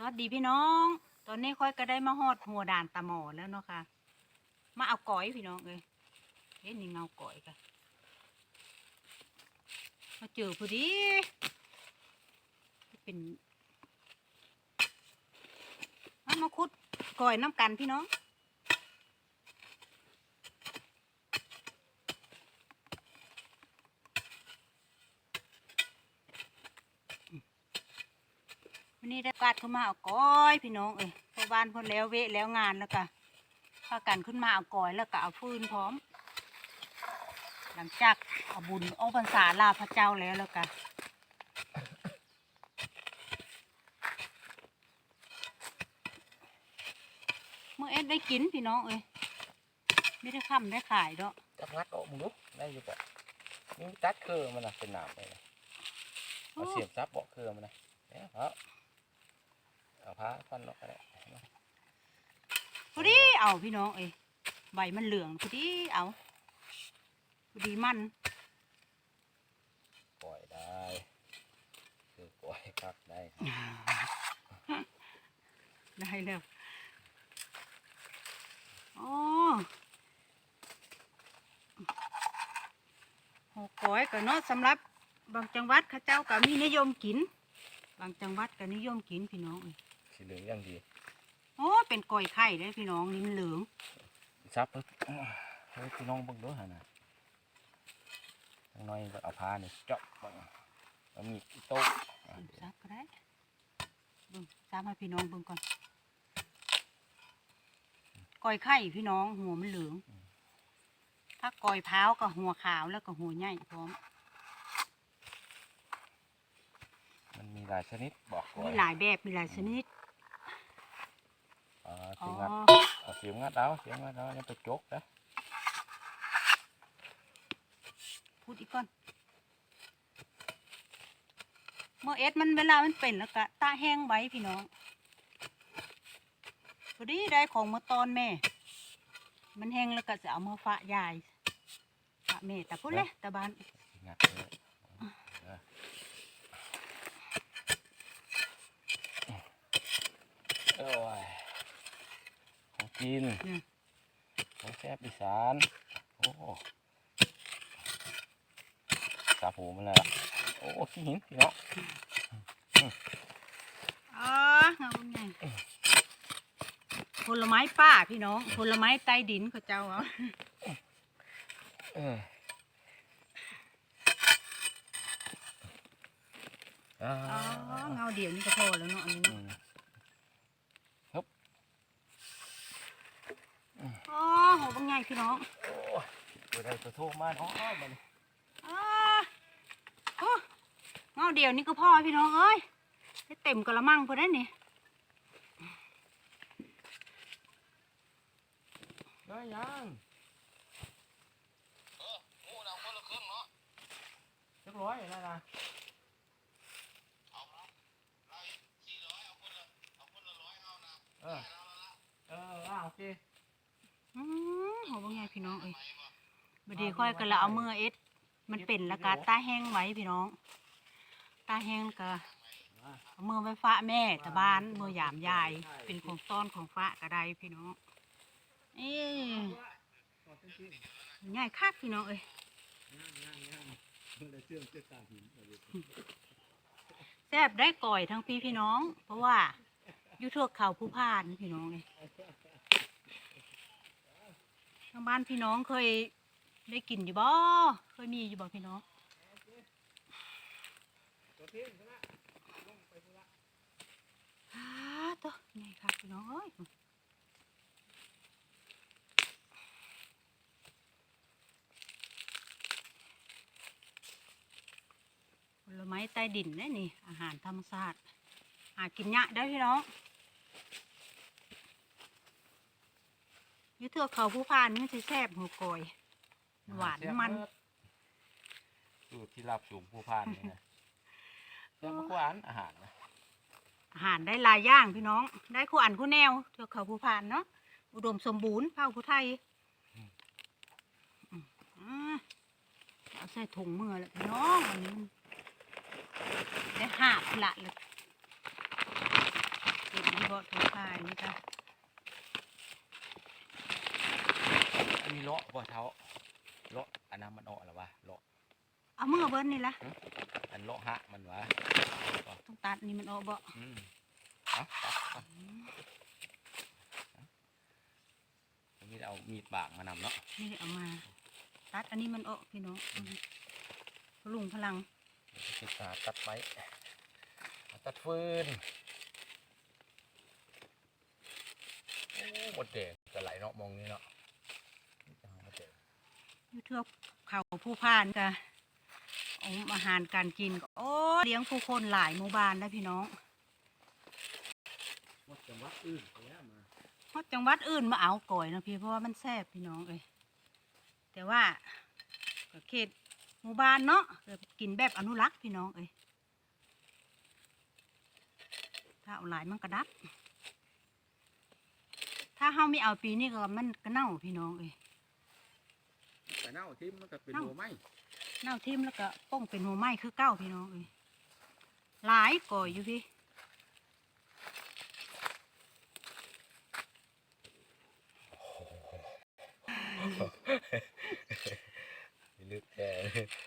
สวัสดีพี่น้อง ตอนนี้ค่อยก็ได้มาหอดหัวด่านตะหมอแล้วเนาะค่ะ มาเอาก้อยพี่น้องเลยเห็นนี่เงาก้อยกันมาเจอพอดีเป็นมาคุดก้อยน้ำกันพี่น้อง วันนี้ได้กาดขึ้นมาเอาก้อยพี่น้องเอ้ยพอบ้านพ้นแล้วเวะแล้วงานแล้วก็พากันขึ้นมาเอาก้อยแล้วก็เอาฟืนพร้อม หลังจากเอาบุญออกพรรษาลาพระเจ้าแล้วแล้วก็เมื่อเอ็ดได้กินพี่น้องเอ้ยไม่ได้ค่ำได้ขายดอกจับงัดออกมึงดูได้อยู่ปะนี่ตัดเครือมันนะเป็นหนามเลยนะเอาเสียบซับเบาะเครือมันนะเนี่ยเอาเอาผ้าพันออกก็ได้พอดีเอาพี่น้องเอ้ยใบมันเหลืองพอดีเอาพอดีมันปล่อยได้ คือปล่อยคักได้ได้แล้วอ๋อหกก้อยก็เนาะสำหรับบางจังหวัดเข้าเจ้าก็มีนิยมกิน บางจังหวัดก็นิยมกินพี่น้องเอ้ย สีเหลืองอย่างดีโอ้เป็นก้อยไข่ได้อพี่น้องนี่มันเหลืองซับแล้วเฮ้ยพี่น้องเบิ่งด้วยฮะนะข้างน้อยเอาผ้าเนี่ยเจาะเบิ่งแล้วมีอีโต๊ะอะเบิ่งซักก็ได้เบิ่งซักให้พี่น้องเบิ่งก่อนก้อยไข่พี่น้องหัวมันเหลือง ถ้าก้อยพร้าวก็หัวขาวแล้วก็หัวใหญ่พร้อมมันมีหลายชนิดบอกก่อมีนหลายแบบมีหลายชนิดอ่าอ๋ เสีอยงงัดเอาเสียงงัดเอาเสียงงัดเอาเนี่ยไปจกนะพูดอีกก่อนเมื่อเอสมันเวลามันเป็นแล้วก็ตาแห้งไว้พี่น้องพอดีได้ของมาตอนแม่ มันแห้งแล้วก็จะเอามาฝากยายฝากแม่แต่พูดเลยแต่บ้านงัดเลยเออ โอ้ยของกินเนี่ยของแซ่บอีสาน โอ้สาผูมันเลยล่ะโอ้ขี้หินพี่น้องอ๋อเงาไงผลไม้ป่าพี่น้อง ผลไม้ใต้ดินเขาเจ้าเอาเอออ่าอ๋อเงาเดียวนี่ก็พอแล้วเนาะอันนี้ อื เนาะ ม อ๋อโหบางไงพี่น้องโอ้ยตัวใดตัวโทษมาเนาะมันอ๋อโอ้เงาเดียวนี่ก็พอพี่น้องเอ้ยได้เต็มกระมังพอได้นี่ได้ยังเรียบร้อยแล้วนะเออเอออ่าโอเค อืมโหบางไง พี่น้องเอ้ยบดีค่อยกันละเอามือเอ็ด มันเป็นแล้วก็ตาแห้งไว้พี่น้อง ตาแห้งก็เอามือไว้ฟ้าแม่แต่บ้านมือยามยาย เป็นของต้อนของฟ้าก็ได้พี่น้อง เอ้ง่ายคักพี่น้องเอ้ยแซ่บได้ก่อยทั้งพี่พี่น้อง เพราะว่าอยู่ทั่วเขาผู้พานพี่น้องเลย ทางบ้านพี่น้องเคยได้กินอยู่บ่เคยมีอยู่บ่พี่น้องฮ่าตัวไงครับพี่น้องเอ้ยผลไม้ใต้ดินนี่นี่ อาหารธรรมชาติหากินยากได้พี่น้อง อยูเทือกเขาผู้พานมันจะแซ่บหัวกอย หวานมันอยู่ที่รับสูงผู้พานนี่นะแซ่บมากหวานอาหารนะอาหารได้หลายอย่างพี่น้อง ได้คู่อันคู่แนวเทือกเขาผู้พานเนาะอุดมสมบูรณ์เผ่าผู้ไทยอืมอ่าเอาใส่ถุงมือแล้วพี่น้องอันนี้มันได้หาบละเลยเก็บาะทางคายนี่จ้ะ อันนี้เลาะบ่เท้าเลาะอันนั้นมันออกหรอวะเลาะเอามือเบิ้ลนี่ละอันเลาะหะมันวะต้องตัดนี่มันออกบ่อืมเอาตัดเอาอันนี้เอามีดบากมานำเนาะนี่เอามา ตัดอันนี้มันออกพี่น้องอืมพลุงพลังศึกษาตัดไม้ตัดฟืนโอ้หมดแดงก็ไหลเนาะมองนี้เนาะหมดแดง อยู่เทือกเขาผู้พานกะเอาอาหารการกินก็โอ้เลี้ยงผู้คนหลายหมู่บ้านแล้วพี่น้องหมดจังหวัดอื่นไปแล้วมาเพราะจังหวัดอื่นมาเอาก่อยเนาะพี่เพราะว่ามันแซ่บพี่น้องเอ้ยแต่ว่าก็เขตหมู่บ้านเนาะก็กินแบบอนุรักษ์พี่น้องเอ้ยถ้าเอาหลายมันกระดับ ถ้าเฮาไม่เอาปีนี้ก็มันก็เน่าพี่น้องเอ้ย แต่เน่าทิ่มมันก็เป็นเน่าหัวไม้เน่าทิ่มแล้วก็ป้องเป็นหัวไหม้คือเก้าพี่น้องเอ้ยหลายก่อยอยู่พี่ลึกแค่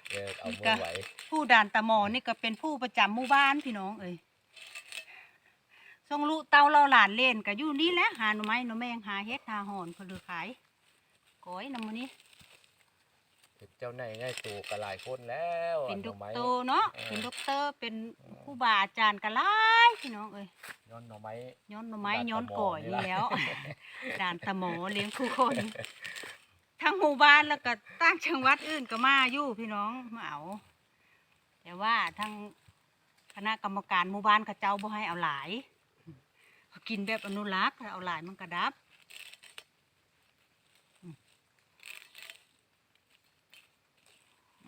แค่เอามือไหวผู้ด่านตะหมอนี่ก็เป็นผู้ประจำหมู่บ้านพี่น้องเอ้ยส่งลูกเต้าเราหลานเล่นก็อยู่นี่แหละหาหน่อไม้หน่อแมงหาเฮ็ดหาหอนเพนลือขายก้อยนำมื้อนี้ เป็นเจ้าในายง่ายตัวก็หลายคนแล้วเป็นหด็น่อกไม้เตอร์เนาะเออเป็นด็อกเตอร์เป็นครูบาอาจารย์ก็หลายพี่น้องเอ้ยย้อนหน่อไม้ย้อนหน่อไม้ด่านตะหมอย้อนก่อยนี่นี่ล่ะแล้วด่านตะหมอเลี้ยงผู้คนทั้งหมู่บ้านแล้วก็ตั้งจังหวัดอื่นก็มาอยู่พี่น้องมาเอาแต่ว่าทั้งคณะกรรมการหมู่บ้านเขาเจ้าบ่ให้เอาหลายเขากินแบบอนุรักษ์ถ้าเอาหลายมันกระดับอืม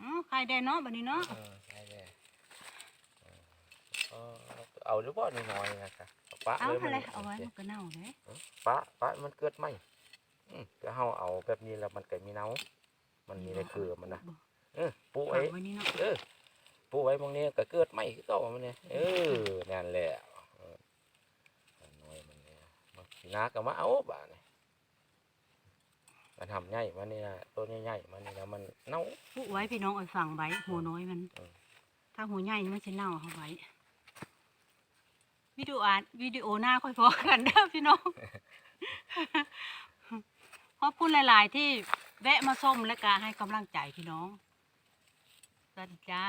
อ๋อใครได้เนาะบัดนี้เนาะเออใช่เลยเออเอาหรือว่าน้อยๆนะครับปะเอาเลยเท่าไรมันเอาไว้มันก็เน่าเลยปะปะมันเกิดไหมอืมแต่เฮาเอาแบบนี้แล้วมันก็มีเนามันมีในคือมันนะเออปูฝัไว้งไว้นี่เนาะ เออปูไว้บางนี้ก็เกิดไหมคือเก่ามันเนี่ยเออนั่นแหละเออน้อยมันเนี่ยมันสินาก็มาเอาบ้านี่ มันทำใหญ่มันนี่นะตัวใหญ่ๆมันนี่นะมันเน่า ปลูกไว้พี่น้องเอาฝังไว้หัวน้อยมัน เออ ถ้าหัวใหญ่นี่มันจะเน่าเอาไว้วิดีโออ่านวิดีโอหน้าค่อยพอกันเด้อพี่น้อง ขอบคุณหลาย ๆ ที่แวะมาส้มและก็ให้กำลังใจพี่น้องสวัสดีจ้า